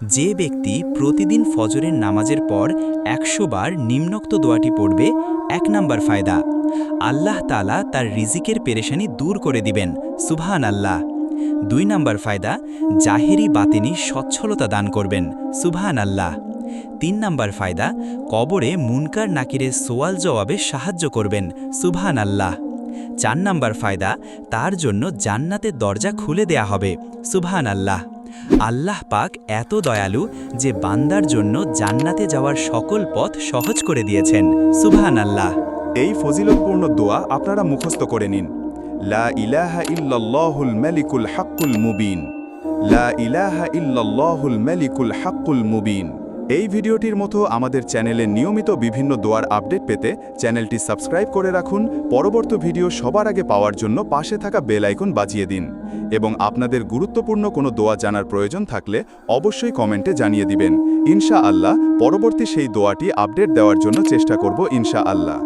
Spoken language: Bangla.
যে ব্যক্তি প্রতিদিন ফজরের নামাজের পর একশো বার নিম্নোক্ত দোয়াটি পড়বে, এক নাম্বার ফায়দা, আল্লাহ তালা তার রিজিকের পেরেশানি দূর করে দিবেন সুবহান আল্লাহ দুই নাম্বার ফায়দা, জাহেরি বাতিনি সচ্ছলতা দান করবেন সুবহান আল্লাহ তিন নাম্বার ফায়দা, কবরে মুনকার নাকিরের সোয়াল জবাবে সাহায্য করবেন সুবহান আল্লাহ চার নাম্বার ফায়দা, তার জন্য জান্নাতের দরজা খুলে দেয়া হবে সুবহান আল্লাহ আল্লাহ পাক এত দয়ালু যে বান্দার জন্য জান্নাতে যাওয়ার সকল পথ সহজ করে দিয়েছেন। সুবহান আল্লাহ এই ফজিলতপূর্ণ দোয়া আপনারা মুখস্থ করে নিন। লা ইলাহা ইল্লাল্লাহুল মালিকুল হাক্কুল মুবিন। লা ইলাহা ইল্লাল্লাহুল মালিকুল হাক্কুল মুবিন। এই ভিডিওটির মতো আমাদের চ্যানেলে নিয়মিত বিভিন্ন দোয়ার আপডেট পেতে চ্যানেলটি সাবস্ক্রাইব করে রাখুন। পরবর্তী ভিডিও সবার আগে পাওয়ার জন্য পাশে থাকা বেল আইকন বাজিয়ে দিন এবং আপনাদের গুরুত্বপূর্ণ কোনো দোয়া জানার প্রয়োজন থাকলে অবশ্যই কমেন্টে জানিয়ে দিবেন। ইনশা আল্লাহ পরবর্তী সেই দোয়াটি আপডেট দেওয়ার জন্য চেষ্টা করব ইনশা আল্লাহ